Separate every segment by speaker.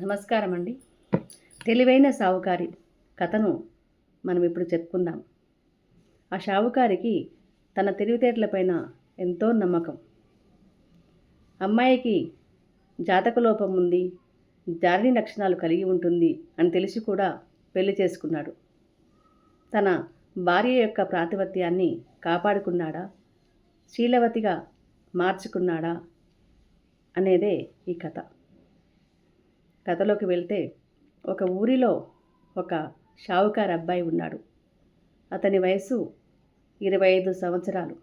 Speaker 1: నమస్కారం అండి తెలివైన సావుకారి కథను మనం ఇప్పుడు చెప్పుకుందాం. ఆ షావుకారికి తన తెలివితేటలపైన ఎంతో నమ్మకం. అమ్మాయికి జాతక లోపం ఉంది జారిని లక్షణాలు కలిగి ఉంటుంది అని తెలిసి కూడా పెళ్ళి చేసుకున్నాడు. తన భార్య యొక్క ప్రాతిపత్యాన్ని కాపాడుకున్నాడా శీలవతిగా మార్చుకున్నాడా అనేదే ఈ కథ. కథలోకి వెళ్తే ఒక ఊరిలో ఒక షావుకారు అబ్బాయి ఉన్నాడు. అతని వయసు ఇరవై ఐదు సంవత్సరాలు.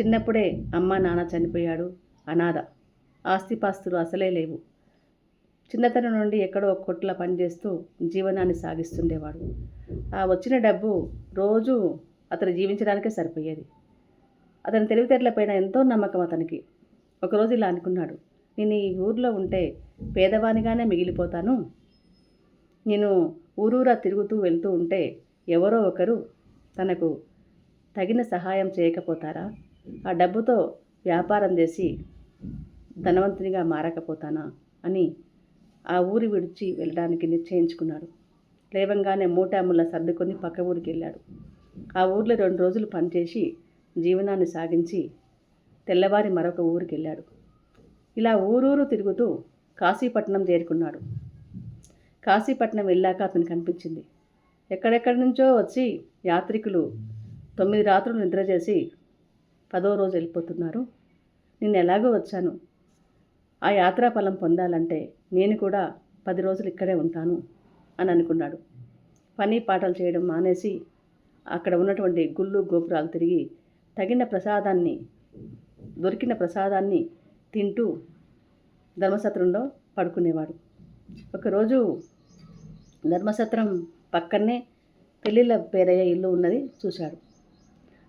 Speaker 1: చిన్నప్పుడే అమ్మ నాన్న చనిపోయాడు. అనాథ. ఆస్తిపాస్తులు అసలే లేవు. చిన్నతనం నుండి ఎక్కడో ఒక కొట్ల పనిచేస్తూ జీవనాన్ని సాగిస్తుండేవాడు. ఆ వచ్చిన డబ్బు రోజు అతను జీవించడానికే సరిపోయేది. అతని తెలివితేటలపైన ఎంతో నమ్మకం అతనికి. ఒకరోజు ఇలా అనుకున్నాడు. నేను ఈ ఊర్లో ఉంటే పేదవానిగానే మిగిలిపోతాను. నేను ఊరూరా తిరుగుతూ వెళ్తూ ఉంటే ఎవరో ఒకరు తనకు తగిన సహాయం చేయకపోతారా? ఆ డబ్బుతో వ్యాపారం చేసి ధనవంతునిగా మారకపోతానా? అని ఆ ఊరి విడిచి వెళ్ళడానికి నిశ్చయించుకున్నాడు. లేవంగానే మూటాముల సర్దుకొని పక్క ఊరికి వెళ్ళాడు. ఆ ఊర్లో రెండు రోజులు పనిచేసి జీవనాన్ని సాగించి తెల్లవారి మరొక ఊరికి వెళ్ళాడు. ఇలా ఊరూరు తిరుగుతూ కాశీపట్నం చేరుకున్నాడు. కాశీపట్నం వెళ్ళాక అతను కనిపించింది. ఎక్కడెక్కడి నుంచో వచ్చి యాత్రికులు తొమ్మిది రాత్రులు నిద్ర చేసి పదో రోజు వెళ్ళిపోతున్నారు. నేను ఎలాగో వచ్చాను. ఆ యాత్రా ఫలం పొందాలంటే నేను కూడా పది రోజులు ఇక్కడే ఉంటాను అని అనుకున్నాడు. పని పాటలు చేయడం మానేసి అక్కడ ఉన్నటువంటి గుళ్ళు గోపురాలు తిరిగి తగిన ప్రసాదాన్ని దొరికిన ప్రసాదాన్ని తింటూ ధర్మసత్రంలో పడుకునేవాడు. ఒకరోజు ధర్మసత్రం పక్కనే పెళ్ళిళ్ళ పేరయ్య ఇల్లు ఉన్నది చూశాడు.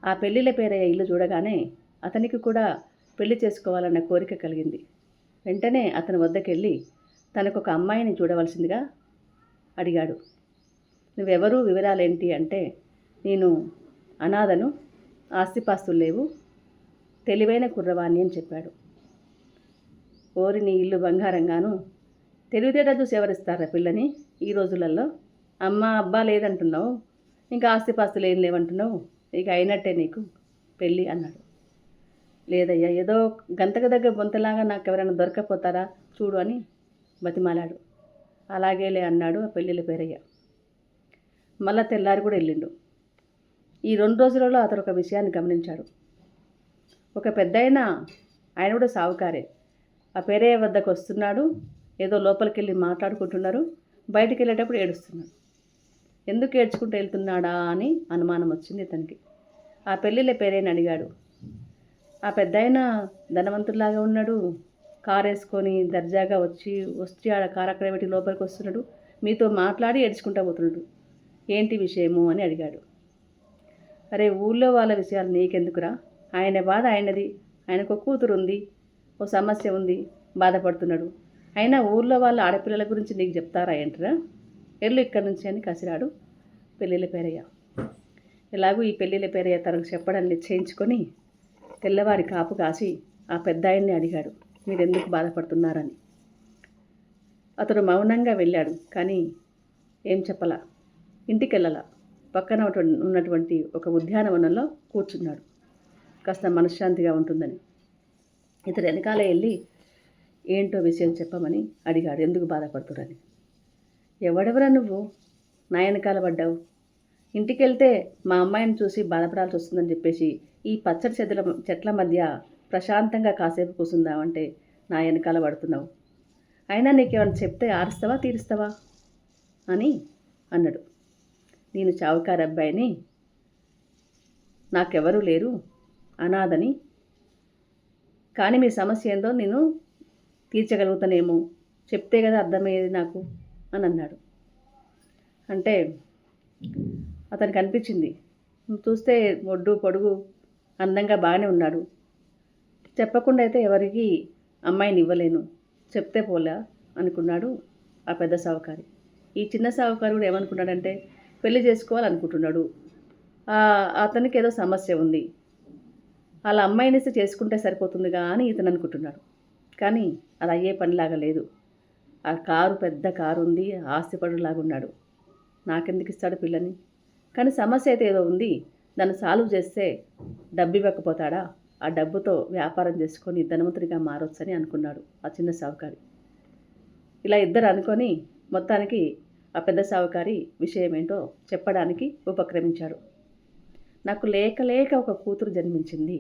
Speaker 1: ఆ పెళ్ళిళ్ళ పేరయ్య ఇల్లు చూడగానే అతనికి కూడా పెళ్ళి చేసుకోవాలన్న కోరిక కలిగింది. వెంటనే అతని వద్దకెళ్ళి తనకు ఒక అమ్మాయిని చూడవలసిందిగా అడిగాడు. నువ్వెవరు? వివరాలేంటి? అంటే నేను అనాథను ఆస్తిపాస్తులు లేవు తెలివైన కుర్రవాణి అని చెప్పాడు. ఓరిని ఇల్లు బంగారంగాను తెలివితేట చూసి ఎవరిస్తారా పిల్లని ఈ రోజులలో అమ్మ అబ్బా లేదంటున్నావు. ఇంకా ఆస్తిపాస్తులు ఏం లేవంటున్నావు? ఇక అయినట్టే నీకు పెళ్ళి అన్నాడు. లేదయ్యా ఏదో గంతకు దగ్గర బొంతలాగా నాకు ఎవరైనా దొరకపోతారా చూడు అని బతిమాలాడు. అలాగేలే అన్నాడు ఆ పెళ్ళిళ్ళ పేరయ్య. మళ్ళా తెల్లారి కూడా వెళ్ళిండు. ఈ రెండు రోజులలో అతను ఒక విషయాన్ని గమనించాడు. ఒక పెద్ద ఆయన కూడా సావుకారే. ఆ పేరయ్య వద్దకు వస్తున్నాడు ఏదో లోపలికి వెళ్ళి మాట్లాడుకుంటున్నారు. బయటికి వెళ్ళేటప్పుడు ఏడుస్తున్నాడు. ఎందుకు ఏడ్చుకుంటూ వెళ్తున్నాడా? అని అనుమానం వచ్చింది ఇతనికి. ఆ పెళ్ళిళ్ళ పేరేని అడిగాడు. ఆ పెద్ద ఆయన ఉన్నాడు. కారు వేసుకొని దర్జాగా వచ్చి వచ్చి ఆడ కారు అక్కడ పెట్టి లోపలికి వస్తున్నాడు మీతో మాట్లాడి ఏడ్చుకుంటా పోతున్నాడు. ఏంటి విషయము? అని అడిగాడు. అరే ఊళ్ళో వాళ్ళ విషయాలు నీకెందుకురా? ఆయన బాధ ఆయనది. ఆయనకు ఒక కూతురు ఉంది ఓ సమస్య ఉంది బాధపడుతున్నాడు. అయినా ఊర్లో వాళ్ళ ఆడపిల్లల గురించి నీకు చెప్తారా ఏంట్రా? ఎల్లు ఇక్కడి నుంచి అని కసిరాడు పెళ్ళిళ్ళ పేరయ్య. ఎలాగూ ఈ పెళ్ళిళ్ళ పేరయ్య తనకు చెప్పడం నిశ్చయించుకొని తెల్లవారి కాపు కాసి ఆ పెద్ద ఆయన్ని అడిగాడు మీరు ఎందుకు బాధపడుతున్నారని? అతడు మౌనంగా వెళ్ళాడు కానీ ఏం చెప్పలా? ఇంటికి వెళ్ళలా పక్కన ఉన్నటువంటి ఒక ఉద్యానవనంలో కూర్చున్నాడు. కాస్త మనశ్శాంతిగా ఉంటుందని. ఇతను వెనకాల వెళ్ళి ఏంటో విషయం చెప్పమని అడిగాడు. ఎందుకు బాధపడుతురని? ఎవడెవరా నువ్వు? నా వెనకాల పడ్డావు. ఇంటికి వెళ్తే మా అమ్మాయిని చూసి బాధపడాల్సి వస్తుందని చెప్పేసి ఈ పచ్చడి చెట్ల చెట్ల మధ్య ప్రశాంతంగా కాసేపు కూర్చుందామంటే నా వెనకాల పడుతున్నావు. అయినా నీకేమైనా చెప్తే ఆరుస్తావా తీరుస్తావా? అని అన్నాడు. నేను చావుకారు అబ్బాయిని నాకెవరూ లేరు అనాథని కానీ మీ సమస్య ఏందో నేను తీర్చగలుగుతానేమో. చెప్తే కదా అర్థమయ్యేది నాకు అని అన్నాడు. అంటే అతనికి అనిపించింది. చూస్తే ఒడ్డు పొడుగు అందంగా బాగానే ఉన్నాడు. చెప్పకుండా అయితే ఎవరికి అమ్మాయిని ఇవ్వలేను. చెప్తే పోలా అనుకున్నాడు ఆ పెద్ద సావుకారి. ఈ చిన్న సావుకారు కూడా ఏమనుకున్నాడంటే పెళ్ళి చేసుకోవాలనుకుంటున్నాడు. అతనికి ఏదో సమస్య ఉంది. వాళ్ళ అమ్మాయినిస్తే చేసుకుంటే సరిపోతుందిగా అని ఇతను అనుకుంటున్నాడు. కానీ అది అయ్యే పనిలాగా లేదు. ఆ కారు పెద్ద కారు ఉంది ఆస్తిపడులాగా ఉన్నాడు నాకెందుకు ఇస్తాడు పిల్లని? కానీ సమస్య అయితే ఏదో ఉంది. దాన్ని సాల్వ్ చేస్తే డబ్బు ఇవ్వకపోతాడా? ఆ డబ్బుతో వ్యాపారం చేసుకొని ధనవంతుడిగా మారొచ్చని అనుకున్నాడు ఆ చిన్న సావుకారి. ఇలా ఇద్దరు అనుకొని మొత్తానికి ఆ పెద్ద సావుకారి విషయం ఏంటో చెప్పడానికి ఉపక్రమించాడు. నాకు లేక లేక ఒక కూతురు జన్మించింది.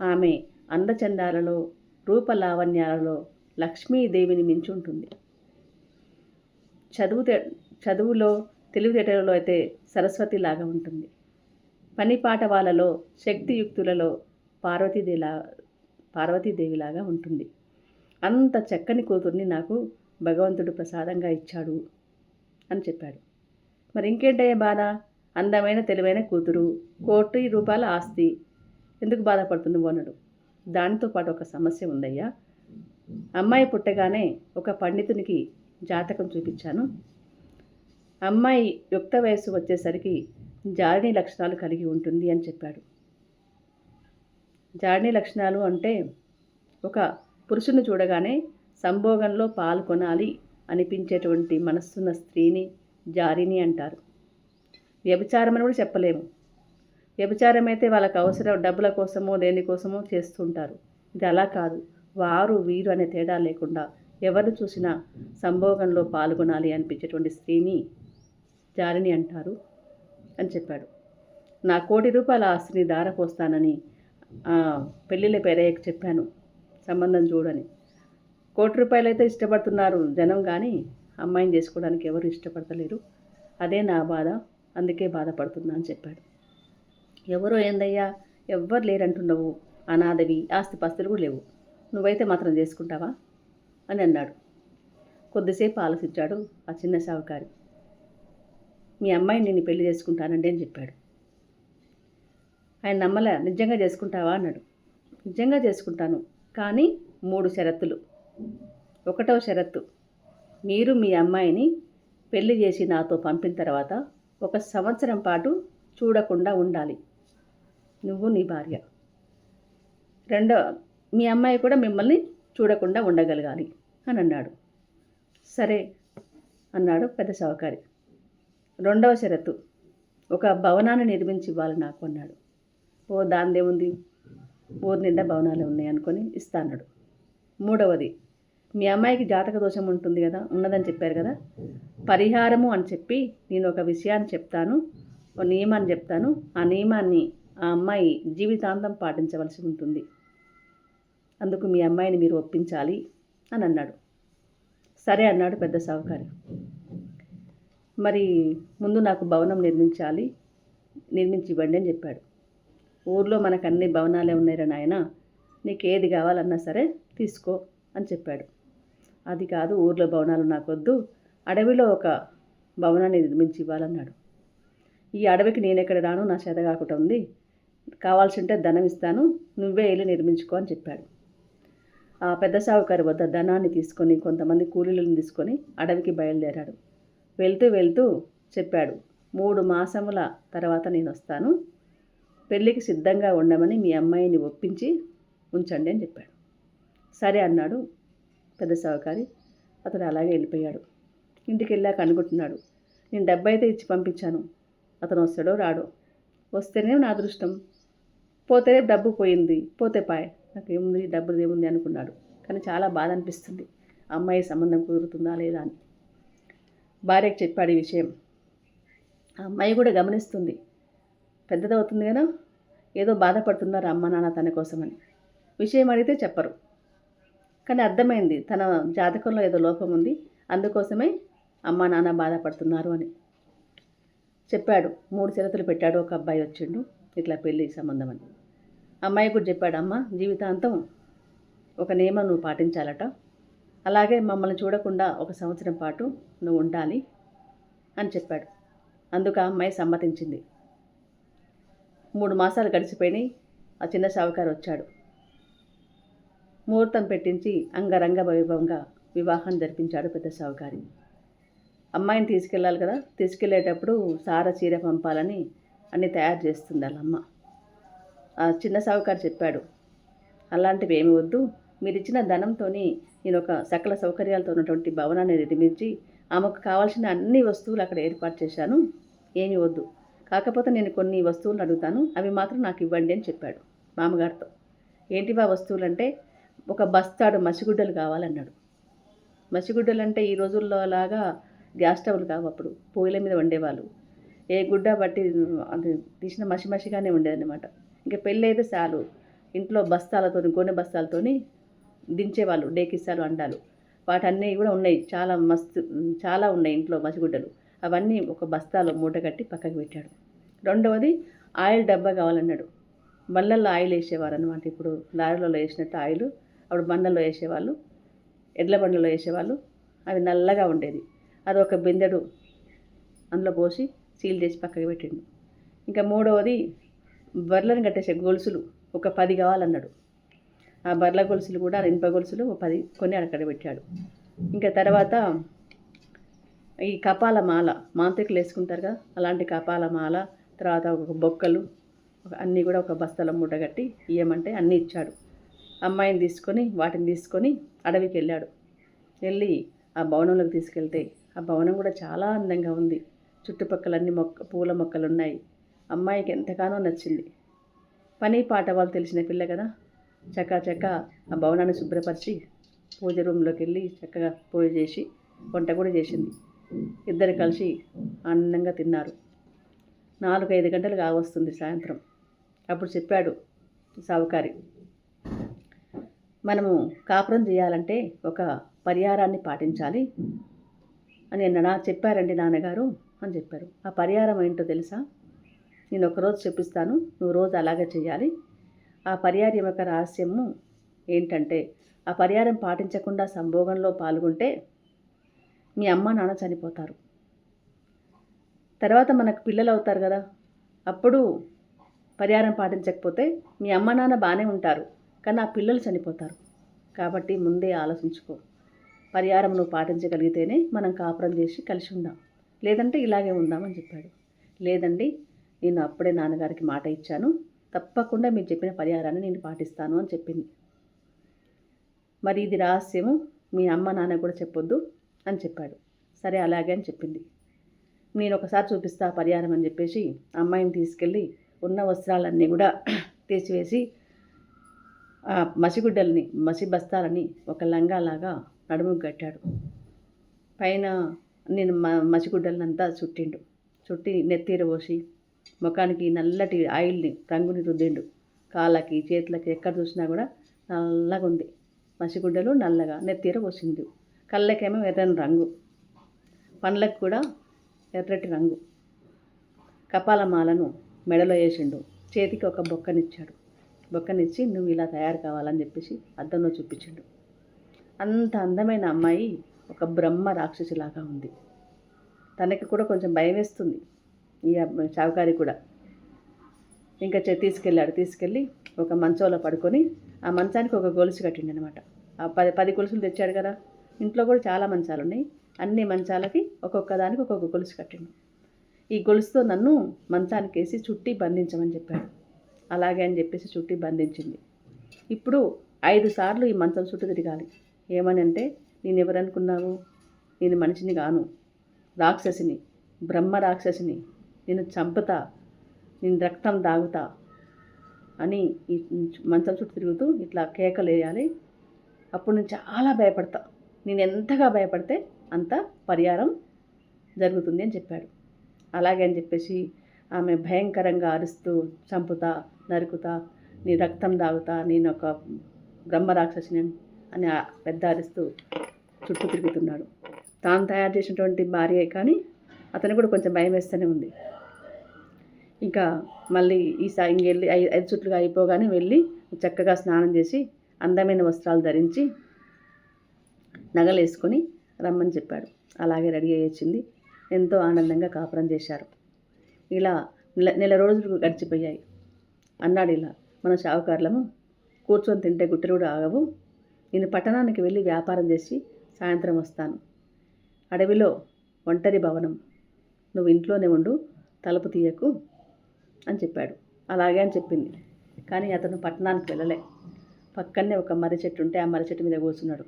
Speaker 1: ఆమె అందచందాలలో రూపలావణ్యాలలో లక్ష్మీదేవిని మించి ఉంటుంది చదువు చదువులో తెలివితేటలలో అయితే సరస్వతిలాగా ఉంటుంది. పనిపాట వాళ్ళలో శక్తియుక్తులలో పార్వతీదేలా పార్వతీదేవిలాగా ఉంటుంది. అంత చక్కని కూతుర్ని నాకు భగవంతుడు ప్రసాదంగా ఇచ్చాడు అని చెప్పాడు. మరి ఇంకేంటయ్యే బాధ? అందమైన తెలివైన కూతురు కోటి రూపాయల ఆస్తి. ఎందుకు బాధపడుతుంది అన్నాడు దానితో పాటు ఒక సమస్య ఉందయ్యా. అమ్మాయి పుట్టగానే ఒక పండితునికి జాతకం చూపించాను. అమ్మాయి యుక్త వయస్సు వచ్చేసరికి జారిణీ లక్షణాలు కలిగి ఉంటుంది అని చెప్పాడు. జారిణీ లక్షణాలు అంటే ఒక పురుషుని చూడగానే సంభోగంలో పాల్గొనాలి అనిపించేటువంటి మనస్సున్న స్త్రీని జారిని అంటారు. వ్యభిచారం అని కూడా చెప్పలేము. వ్యభిచారం అయితే వాళ్ళకి అవసరం డబ్బుల కోసమో దేనికోసమో చేస్తుంటారు. ఇది అలా కాదు. వారు వీరు అనే తేడా లేకుండా ఎవరు చూసినా సంభోగంలో పాల్గొనాలి అనిపించేటువంటి స్త్రీని జారిని అంటారు అని చెప్పాడు. నా కోటి రూపాయల ఆస్తిని దారపోస్తానని పెళ్ళిళ్ళ పేరయ్యకు చెప్పాను. సంబంధం చూడని. కోటి రూపాయలు అయితే ఇష్టపడుతున్నారు జనం కానీ అమ్మాయిని చేసుకోవడానికి ఎవరు ఇష్టపడతలేరు. అదే నా బాధ. అందుకే బాధపడుతున్నా అని చెప్పాడు. ఎవరో ఏందయ్యా? ఎవ్వరు లేరంటున్నావు. అనాథవి ఆస్తిపాస్తులు కూడా లేవు. నువ్వైతే మాత్రం చేసుకుంటావా? అని అన్నాడు. కొద్దిసేపు ఆలోచించాడు ఆ చిన్న సావుకారి మీ అమ్మాయిని నేను పెళ్ళి చేసుకుంటానండి అని చెప్పాడు. ఆయన నమ్మలే నిజంగా చేసుకుంటావా? అన్నాడు. నిజంగా చేసుకుంటాను కానీ మూడు షరతులు. ఒకటవ షరత్తు మీరు మీ అమ్మాయిని పెళ్ళి చేసి నాతో పంపిన తర్వాత ఒక సంవత్సరం పాటు చూడకుండా ఉండాలి. నువ్వు నీ భార్య. రెండో మీ అమ్మాయి కూడా మిమ్మల్ని చూడకుండా ఉండగలగాలి అని అన్నాడు. సరే అన్నాడు పెద్ద సహకారి. రెండవ షరతు ఒక భవనాన్ని నిర్మించి ఇవ్వాలి నాకు అన్నాడు. ఓ దాందేముంది? ఊరి నిండా భవనాలు ఉన్నాయి అనుకొని ఇస్తాన్నాడు మూడవది మీ అమ్మాయికి జాతక దోషం ఉంటుంది కదా ఉన్నదని చెప్పారు కదా. పరిహారము అని చెప్పి నేను ఒక విషయాన్ని చెప్తాను ఒక నియమాన్ని చెప్తాను. ఆ నియమాన్ని ఆ అమ్మాయి జీవితాంతం పాటించవలసి ఉంటుంది. అందుకు మీ అమ్మాయిని మీరు ఒప్పించాలి అని అన్నాడు. సరే అన్నాడు పెద్ద సావుకారి మరి ముందు నాకు భవనం నిర్మించాలి నిర్మించి ఇవ్వండి అని చెప్పాడు. ఊర్లో మనకు అన్ని భవనాలే ఉన్నాయి నాయన నీకు ఏది కావాలన్నా సరే తీసుకో అని చెప్పాడు. అది కాదు ఊర్లో భవనాలు నాకొద్దు. అడవిలో ఒక భవనాన్ని నిర్మించి ఇవ్వాలన్నాడు. ఈ అడవికి నేను ఎక్కడ రాను? నా చేత కాకుండా ఉంది. కావాల్సి ఉంటే ధనం ఇస్తాను. నువ్వే వెళ్ళి నిర్మించుకో అని చెప్పాడు. ఆ పెద్ద సావుకారి వద్ద ధనాన్ని తీసుకొని కొంతమంది కూలీలను తీసుకొని అడవికి బయలుదేరాడు. వెళ్తూ వెళ్తూ చెప్పాడు మూడు మాసముల తర్వాత నేను వస్తాను. పెళ్ళికి సిద్ధంగా ఉండమని మీ అమ్మాయిని ఒప్పించి ఉంచండి అని చెప్పాడు. సరే అన్నాడు. పెద్ద సహకారి అతడు అలాగే వెళ్ళిపోయాడు. ఇంటికి వెళ్ళాక అనుకుంటున్నాడు నేను డబ్బు అయితే ఇచ్చి పంపించాను. అతను వస్తాడో రాడో? వస్తేనే నా అదృష్టం. పోతేనే డబ్బు పోయింది. పోతే పాయ్. నాకు ఏముంది డబ్బులు ఏముంది అనుకున్నాడు. కానీ చాలా బాధ అనిపిస్తుంది. అమ్మాయి సంబంధం కుదురుతుందా లేదా అని. భార్యకు చెప్పాడు ఈ విషయం. ఆ అమ్మాయి కూడా గమనిస్తుంది. పెద్దదవుతుంది కదా? ఏదో బాధపడుతున్నారు అమ్మ నాన్న తన కోసమని. విషయం అడిగితే చెప్పరు. కానీ అర్థమైంది. తన జాతకంలో ఏదో లోపం ఉంది. అందుకోసమే అమ్మ నాన్న బాధపడుతున్నారు అని చెప్పాడు. మూడు చిరతలు పెట్టాడు. ఒక అబ్బాయి వచ్చిండు. ఇట్లా పెళ్ళి సంబంధం అని. అమ్మాయి కూడా చెప్పాడు అమ్మ జీవితాంతం ఒక నియమం నువ్వు పాటించాలట. అలాగే మమ్మల్ని చూడకుండా ఒక సంవత్సరం పాటు నువ్వు ఉండాలి అని చెప్పాడు. అందుకు ఆ అమ్మాయి సమ్మతించింది. మూడు మాసాలు గడిచిపోయినాయి. ఆ చిన్న షావుకారు వచ్చాడు. ముహూర్తం పెట్టించి అంగరంగ వైభవంగా వివాహం జరిపించాడు పెద్ద షావుకారి అమ్మాయిని తీసుకెళ్ళాలి కదా తీసుకెళ్ళేటప్పుడు సార చీర పంపాలని అన్నీ తయారు చేస్తుంది వాళ్ళమ్మ ఆ చిన్న సావుకారు చెప్పాడు అలాంటివి ఏమి వద్దు. మీరు ఇచ్చిన ధనంతో నేను ఒక సకల సౌకర్యాలతో ఉన్నటువంటి భవనాన్ని నిర్మించి ఆమెకు కావాల్సిన అన్ని వస్తువులు అక్కడ ఏర్పాటు చేశాను. ఏమీ వద్దు. కాకపోతే నేను కొన్ని వస్తువులు అడుగుతాను. అవి మాత్రం నాకు ఇవ్వండి అని చెప్పాడు మామగారితో. ఏంటివా వస్తువులు అంటే ఒక బస్తాడు మసిగుడ్డలు కావాలన్నాడు. మసిగుడ్డలు అంటే ఈ రోజుల్లో లాగా గ్యాస్ స్టవ్లు కావు అప్పుడు. పొయ్యిల మీద వండేవాళ్ళు. ఏ గుడ్డ బట్టి అది తీసిన మసి మసిగానే ఉండేదన్నమాట. ఇంకా పెళ్ళి అయితే చాలు. ఇంట్లో బస్తాలతో గోనె బస్తాలతోని దించేవాళ్ళు డేకిస్తాలు అండాలు. వాటన్నీ కూడా ఉన్నాయి. చాలా మస్తు చాలా ఉన్నాయి ఇంట్లో మసిగుడ్డలు. అవన్నీ ఒక బస్తాలో మూట కట్టి పక్కకు పెట్టాడు. రెండవది ఆయిల్ డబ్బా కావాలన్నాడు. బండ్లల్లో ఆయిల్ వేసేవారు అనమాట ఇప్పుడు లారీలలో వేసినట్టు ఆయిల్ అప్పుడు బండల్లో వేసేవాళ్ళు ఎడ్ల బండలో వేసేవాళ్ళు. అవి నల్లగా ఉండేది. అది ఒక బిందెడు అందులో పోసి సీల్ చేసి పక్కకి పెట్టిండు. ఇంకా మూడవది బర్రెలను కట్టేసే గొలుసులు. ఒక పది కావాలన్నాడు. ఆ బర్రెల గొలుసులు కూడా ఇనుప గొలుసులు ఒక పది కొన్ని అక్కడ పెట్టాడు. ఇంకా తర్వాత ఈ కపాల మాల మాంత్రికులు వేసుకుంటారుగా అలాంటి కపాల మాల తర్వాత ఒక బొక్కలు ఒక- అన్నీ కూడా ఒక బస్తాల మూట కట్టి ఇయ్యమంటే అన్నీ ఇచ్చాడు. అమ్మాయిని తీసుకొని వాటిని తీసుకొని అడవికి వెళ్ళాడు. వెళ్ళి ఆ భవనంలోకి తీసుకెళ్తే ఆ భవనం కూడా చాలా అందంగా ఉంది. చుట్టుపక్కల అన్ని మొక్క పూల మొక్కలు ఉన్నాయి. అమ్మాయికి ఎంతగానో నచ్చింది. పని పాట వాళ్ళు తెలిసిన పిల్ల కదా. చక్కా చక్క ఆ భవనాన్ని శుభ్రపరిచి పూజ రూమ్లోకి వెళ్ళి చక్కగా పూజ చేసి వంట కూడా చేసింది. ఇద్దరు కలిసి ఆనందంగా తిన్నారు. నాలుగు ఐదు గంటలు కావస్తుంది సాయంత్రం. అప్పుడు చెప్పాడు సావుకారి మనము కాపురం చేయాలంటే ఒక పరిహారాన్ని పాటించాలి అని నా చెప్పారండి నాన్నగారు అని చెప్పారు. ఆ పరిహారం ఏంటో తెలుసా? నేను ఒకరోజు చెప్పిస్తాను నువ్వు రోజు అలాగే చేయాలి ఆ పరిహారం యొక్క రహస్యము ఏంటంటే ఆ పరిహారం పాటించకుండా సంభోగంలో పాల్గొంటే మీ అమ్మ నాన్న చనిపోతారు. తర్వాత మనకు పిల్లలు అవుతారు కదా. అప్పుడు పరిహారం పాటించకపోతే మీ అమ్మ నాన్న బాగానే ఉంటారు. కానీ ఆ పిల్లలు చనిపోతారు. కాబట్టి ముందే ఆలోచించుకో. పరిహారం నువ్వు పాటించగలిగితేనే మనం కాపురం చేసి కలిసి ఉందాం. లేదంటే ఇలాగే ఉందామని చెప్పాడు. లేదండి నేను అప్పుడే నాన్నగారికి మాట ఇచ్చాను. తప్పకుండా మీరు చెప్పిన పరిహారాన్ని నేను పాటిస్తాను అని చెప్పింది. మరి ఇది రహస్యము మీ అమ్మ నాన్న కూడా చెప్పొద్దు అని చెప్పాడు. సరే అలాగే అని చెప్పింది. నేను ఒకసారి చూపిస్తా పరిహారం అని చెప్పేసి అమ్మాయిని తీసుకెళ్ళి ఉన్న వస్త్రాలన్నీ కూడా తీసివేసి మసిగుడ్డల్ని మసి బస్తాలని ఒక లంగాలాగా నడుముకు కట్టాడు. పైన నేను మ మసిగుడ్డలనంతా చుట్టిండు. చుట్టి నెత్తీర పోసి ముఖానికి నల్లటి ఆయిల్ని రంగుని రుద్దిండు. కాళ్ళకి చేతులకి ఎక్కడ చూసినా కూడా నల్లగా ఉంది మసిగుడ్డలు నల్లగా నెత్తీర పోసింది. కళ్ళకేమో ఎర్రని రంగు. పండ్లకు కూడా ఎర్రటి రంగు. కపాలమాలను మెడలో వేసిండు. చేతికి ఒక బొక్కనిచ్చాడు. బొక్కనిచ్చి నువ్వు ఇలా తయారు కావాలని చెప్పేసి అద్దంలో చూపించిండు. అంత అందమైన అమ్మాయి ఒక బ్రహ్మ రాక్షసిలాగా ఉంది. తనకి కూడా కొంచెం భయం వేస్తుంది ఈ అబ్బాయి షావుకారి కూడా. ఇంకా తీసుకెళ్ళాడు. తీసుకెళ్ళి ఒక మంచంలో పడుకొని ఆ మంచానికి ఒక గొలుసు కట్టిండు అనమాట ఆ పది పది గొలుసులు తెచ్చాడు కదా. ఇంట్లో కూడా చాలా మంచాలు ఉన్నాయి అన్ని మంచాలకి ఒక్కొక్క దానికి ఒక్కొక్క గొలుసు కట్టిండు. ఈ గొలుసుతో నన్ను మంచానికి వేసి చుట్టి బంధించమని చెప్పాడు. అలాగే అని చెప్పేసి చుట్టి బంధించింది. ఇప్పుడు ఐదు సార్లు ఈ మంచం చుట్టూ తిరగాలి. ఏమని అంటే నేను ఎవరనుకున్నావు? నేను మనిషిని కాను. రాక్షసిని. బ్రహ్మ రాక్షసిని. నేను చంపుతా. నేను రక్తం దాగుతా అని ఈ మంచం చుట్టూ తిరుగుతూ ఇట్లా కేకలు వేయాలి. అప్పుడు నేను చాలా భయపడతా. నేను ఎంతగా భయపడితే అంత పరిహారం జరుగుతుంది అని చెప్పాడు. అలాగే అని చెప్పేసి ఆమె భయంకరంగా అరుస్తూ చంపుతా. నరుకుతా నీ రక్తం దాగుతా నేను ఒక బ్రహ్మరాక్షసిని అని పెద్ద అరుస్తూ చుట్టూ తిరుగుతున్నాడు. తాను తయారు చేసినటువంటి భార్య కానీ అతను కూడా కొంచెం భయం వేస్తూనే ఉంది. ఇంకా మళ్ళీ ఈ ఇంకెళ్ళి ఐ- ఐదు చుట్లుగా అయిపోగానే వెళ్ళి చక్కగా స్నానం చేసి అందమైన వస్త్రాలు ధరించి నగలేసుకొని రమ్మని చెప్పాడు. అలాగే రెడీ అయ్యొచ్చింది ఎంతో ఆనందంగా కాపురం చేశారు. ఇలా నెల నెల రోజులు గడిచిపోయాయి. అన్నాడు ఇలా. మన షావుకారులము? కూర్చొని తింటే గుట్టెలు కూడా ఆగవు. నేను పట్టణానికి వెళ్ళి వ్యాపారం చేసి సాయంత్రం వస్తాను. అడవిలో ఒంటరి భవనం. నువ్వు ఇంట్లోనే ఉండు తలుపు తీయకు అని చెప్పాడు. అలాగే అని చెప్పింది. కానీ అతను పట్టణానికి వెళ్ళలే. పక్కనే ఒక మర్రి చెట్టు ఉంటే ఆ మర్రి చెట్టు మీద కూర్చున్నాడు.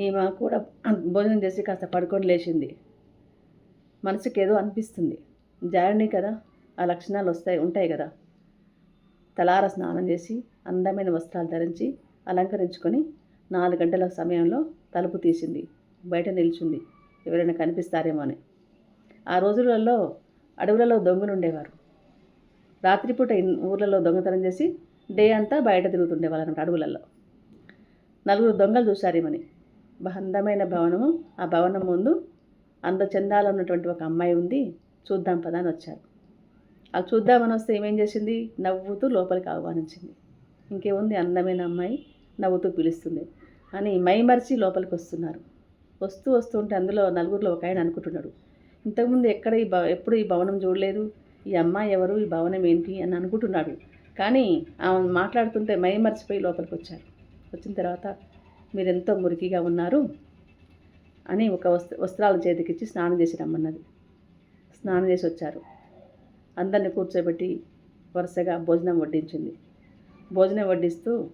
Speaker 1: ఈమె కూడా భోజనం చేసి కాస్త పడుకొని లేచింది. మనసుకి ఏదో అనిపిస్తుంది. జారణి కదా ఆ లక్షణాలు వస్తాయి ఉంటాయి కదా. తలార స్నానం చేసి అందమైన వస్త్రాలు ధరించి అలంకరించుకొని నాలుగు గంటల సమయంలో తలుపు తీసింది. బయట నిల్చుంది. ఎవరైనా కనిపిస్తారేమో అని. ఆ రోజులలో అడవులలో దొంగలు ఉండేవారు రాత్రిపూట ఊర్లలో దొంగతనం చేసి డే అంతా బయట తిరుగుతుండేవాళ్ళు అనమాట అడవులలో. నలుగురు దొంగలు చూశారేమని. అందమైన భవనము ఆ భవనం ముందు అందచందాలు ఉన్నటువంటి ఒక అమ్మాయి ఉంది. చూద్దాం పదా అని వచ్చారు. అది చూద్దామని వస్తే ఏమేం చేసింది? నవ్వుతూ లోపలికి ఆహ్వానించింది. ఇంకేముంది? అందమైన అమ్మాయి నవ్వుతూ పిలుస్తుంది అని మైమర్చి లోపలికి వస్తున్నారు. వస్తూ వస్తుంటే ఉంటే అందులో నలుగురిలో ఒక ఆయన అనుకుంటున్నాడు. ఇంతకుముందు ఎక్కడ ఈ భవ ఎప్పుడు ఈ భవనం చూడలేదు? ఈ అమ్మాయి ఎవరు? ఈ భవనం ఏంటి? అని అనుకుంటున్నాడు. కానీ ఆమె మాట్లాడుతుంటే మైమర్చిపోయి లోపలికి వచ్చారు. వచ్చిన తర్వాత మీరు ఎంతో మురికిగా ఉన్నారు అని ఒక వస్త్ర వస్త్రాలు చేతికిచ్చి స్నానం చేసి రమ్మన్నది. స్నానం చేసి వచ్చారు. అందరిని కూర్చోబెట్టి వరుసగా భోజనం వడ్డించింది. భోజనం వడ్డిస్తూ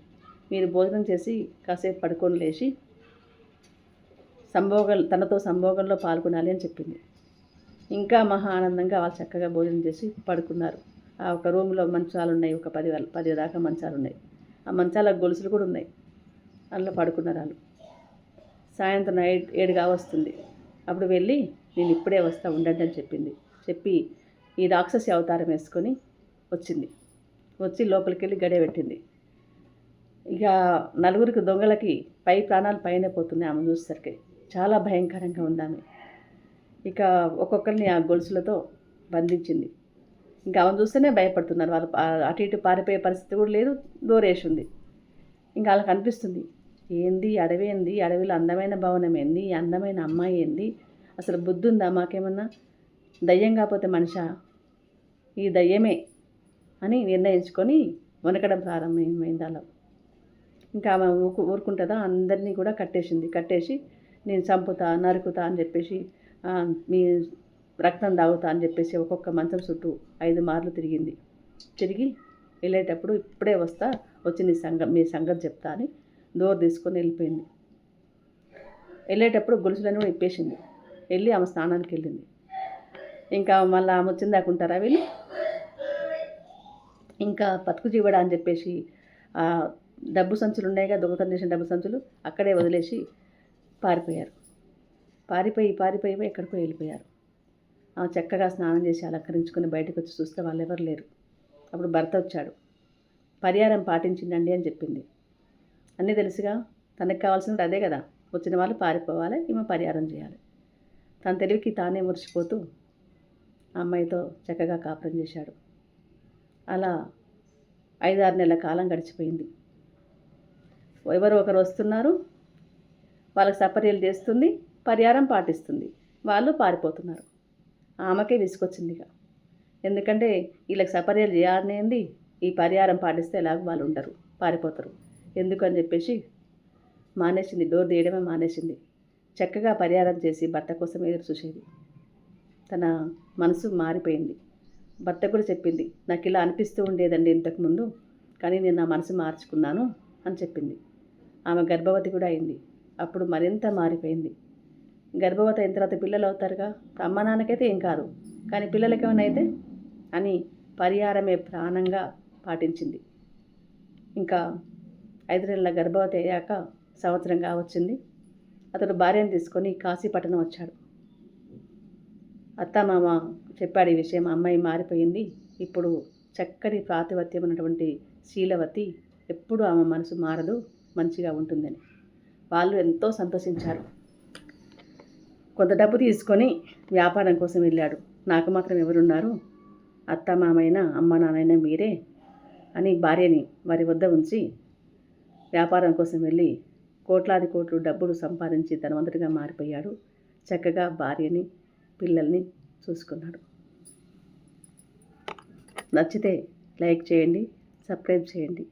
Speaker 1: మీరు భోజనం చేసి కాసేపు పడుకొని లేచి సంభోగం తనతో సంభోగంలో పాల్గొనాలి అని చెప్పింది. ఇంకా మహా ఆనందంగా వాళ్ళు చక్కగా భోజనం చేసి పడుకున్నారు. ఆ ఒక రూమ్లో మంచాలు ఉన్నాయి. ఒక పది వేల- పది దాకా మంచాలు ఉన్నాయి. ఆ మంచాల గొలుసులు కూడా ఉన్నాయి. అందులో పడుకున్నారు వాళ్ళు. సాయంత్రం ఏడు ఏడుగా వస్తుంది. అప్పుడు వెళ్ళి నేను ఇప్పుడే వస్తా ఉండండి అని చెప్పింది. చెప్పి ఈ రాక్షసి అవతారం వేసుకొని వచ్చింది. వచ్చి లోపలికి వెళ్ళి గడియ పెట్టింది. ఇక నలుగురికి దొంగలకి పై ప్రాణాలు పైన పోతున్నాయి ఆమె చూసేసరికి. చాలా భయంకరంగా ఉంది ఆమె. ఇక ఒక్కొక్కరిని ఆ గొలుసులతో బంధించింది. ఇంకా ఆమె చూస్తేనే భయపడుతున్నారు. వాళ్ళు అటు ఇటు పారిపోయే పరిస్థితి కూడా లేదు. దూరేసి ఉంది ఇంకా వాళ్ళకి అనిపిస్తుంది ఏంది అడవి ఏంది అడవిలో అందమైన భవనం ఏంది? అందమైన అమ్మాయి ఏంది? అసలు బుద్ధి ఉందా మాకేమన్నా? దయ్యం కాకపోతే మనిషా ఈ దయ్యమే అని నిర్ణయించుకొని వనకడం ప్రారంభమైంది అలా. ఇంకా ఆమె ఊకు ఊరుకుంటుందా? అందరినీ కూడా కట్టేసింది. కట్టేసి నేను చంపుతా నరుకుతా అని చెప్పేసి మీ రక్తం తాగుతా అని చెప్పేసి ఒక్కొక్క మంచం చుట్టూ ఐదు మార్లు తిరిగింది. తిరిగి వెళ్ళేటప్పుడు ఇప్పుడే వస్తా వచ్చి నీ సంగ మీ సంగతి చెప్తా అని డోర్ తీసుకొని వెళ్ళిపోయింది. వెళ్ళేటప్పుడు గొలుసులను కూడా ఇప్పేసింది. వెళ్ళి ఆమె స్నానానికి వెళ్ళింది. ఇంకా మళ్ళీ ఆమె వచ్చింది దాకుంటారా వీళ్ళు? ఇంకా బతుకు జీవడా అని చెప్పేసి డబ్బు సంచులు ఉన్నాయిగా దొంగతనం చేసిన డబ్బు సంచులు అక్కడే వదిలేసి పారిపోయారు. పారిపోయి పారిపోయి ఎక్కడికో వెళ్ళిపోయారు. చక్కగా స్నానం చేసి అలంకరించుకొని బయటకు వచ్చి చూస్తే వాళ్ళు ఎవరు లేరు. అప్పుడు భర్త వచ్చాడు. పరిహారం పాటించిందండి అని చెప్పింది. అన్నీ తెలుసుగా? తనకు కావాల్సినది అదే కదా. వచ్చిన వాళ్ళు పారిపోవాలి ఈమె పరిహారం చేయాలి. తన తెలివికి తానే మురిసిపోతూ అమ్మాయితో చక్కగా కాపురం చేశాడు. అలా ఐదారు నెలల కాలం గడిచిపోయింది. ఎవరు ఒకరు వస్తున్నారు వాళ్ళకి సపర్యలు చేస్తుంది పరిహారం పాటిస్తుంది వాళ్ళు పారిపోతున్నారు. ఆమెకే విసుకొచ్చిందిగా ఇక. ఎందుకంటే వీళ్ళకి సపర్యలు చేయాలనేది ఈ పరిహారం పాటిస్తే ఎలాగో వాళ్ళు ఉండరు పారిపోతారు. ఎందుకని చెప్పేసి మానేసింది డోర్ తీయడమే మానేసింది. చక్కగా పరిహారం చేసి భర్త కోసం ఎదురు చూసేది. తన మనసు మారిపోయింది. భర్త కూడా చెప్పింది నాకు ఇలా అనిపిస్తూ ఉండేదండి ఇంతకుముందు కానీ నేను నా మనసు మార్చుకున్నాను అని చెప్పింది. ఆమె గర్భవతి కూడా అయింది. అప్పుడు మరింత మారిపోయింది. గర్భవతి అయిన తర్వాత పిల్లలు అవుతారుగా? అమ్మ నాన్నకైతే ఏం కాదు కానీ పిల్లలకేమైనా అయితే? అని పరిహారమే ప్రాణంగా పాటించింది. ఇంకా ఐదు నెలల గర్భవతి అయ్యాక సంవత్సరంగా వచ్చింది అతడు భార్యను తీసుకొని కాశీపట్నం వచ్చాడు. అత్తమామ చెప్పాడు ఈ విషయం అమ్మాయి మారిపోయింది. ఇప్పుడు చక్కటి ప్రాతిపత్యం ఉన్నటువంటి శీలవతి ఎప్పుడు ఆమె మనసు మారదు మంచిగా ఉంటుందని. వాళ్ళు ఎంతో సంతోషించారు. కొంత డబ్బు తీసుకొని వ్యాపారం కోసం వెళ్ళాడు. నాకు మాత్రం ఎవరున్నారు? అత్త మామైన అమ్మ నాన్నైనా మీరే అని భార్యని వారి వద్ద ఉంచి వ్యాపారం కోసం వెళ్ళి కోట్లాది కోట్లు డబ్బులు సంపాదించి ధనవంతుడిగా మారిపోయాడు. చక్కగా భార్యని పిల్లల్ని చూసుకున్నాడు నచ్చితే లైక్ చేయండి సబ్స్క్రైబ్ చేయండి.